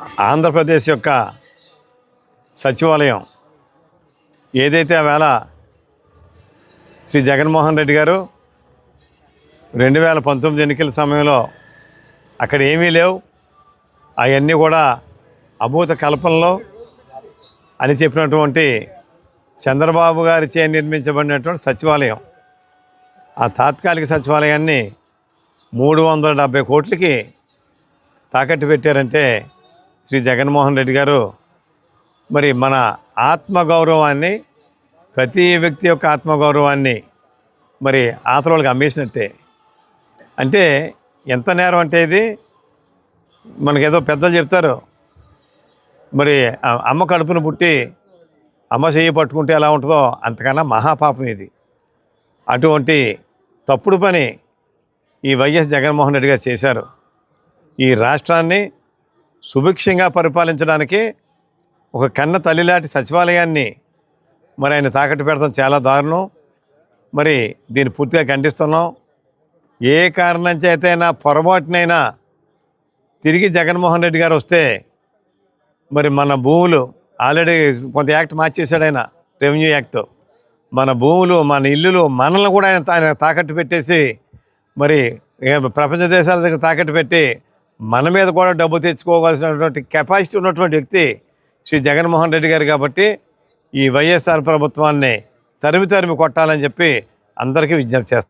ఆంధ్రప్రదేశ్ యొక్క సచివాలయం ఏదైతే ఆవేళ శ్రీ జగన్మోహన్ రెడ్డి గారు రెండు వేల పంతొమ్మిది ఎన్నికల సమయంలో అక్కడ ఏమీ లేవు. అవన్నీ కూడా అభూత కల్పనలో అని చెప్పినటువంటి చంద్రబాబు గారిచే నిర్మించబడినటువంటి సచివాలయం. ఆ తాత్కాలిక సచివాలయాన్ని మూడు వందల డెబ్బై కోట్లకి తాకట్టు పెట్టారంటే శ్రీ జగన్మోహన్ రెడ్డి గారు మరి మన ఆత్మగౌరవాన్ని ప్రతి వ్యక్తి యొక్క ఆత్మగౌరవాన్ని మరి ఆతలోళ్ళకి అమ్మేసినట్టే. అంటే ఎంత నేరం అంటే ఇది? మనకేదో పెద్దలు చెప్తారు. మరి అమ్మ కడుపును పుట్టి అమ్మ చేయి పట్టుకుంటే ఎలా ఉంటుందో అంతకన్నా మహాపాపం ఇది. అటువంటి తప్పుడు పని ఈ వైఎస్ జగన్మోహన్ రెడ్డి గారు చేశారు. ఈ రాష్ట్రాన్ని సుభిక్షంగా పరిపాలించడానికి ఒక కన్న తల్లిలాంటి సచివాలయాన్ని మరి ఆయన తాకట్టు పెడతాం చాలా దారుణం. మరి దీన్ని పూర్తిగా ఖండిస్తున్నాం. ఏ కారణం చేతైనా పొరపాటునైనా తిరిగి జగన్మోహన్ రెడ్డి గారు వస్తే మరి మన భూములు ఆల్రెడీ కొంత యాక్ట్ మార్చేశాడు ఆయన రెవెన్యూ యాక్ట్. మన భూములు మన ఇల్లులు మనల్ని కూడా ఆయన తాకట్టు పెట్టేసి మరి ప్రపంచ దేశాల దగ్గర తాకట్టు పెట్టి మన మీద కూడా డబ్బు తెచ్చుకోవాల్సినటువంటి కెపాసిటీ ఉన్నటువంటి వ్యక్తి శ్రీ జగన్మోహన్ రెడ్డి గారు కాబట్టి ఈ వైఎస్ఆర్ ప్రభుత్వాన్ని తరిమి తరిమి కొట్టాలని చెప్పి అందరికీ విజ్ఞప్తి చేస్తారు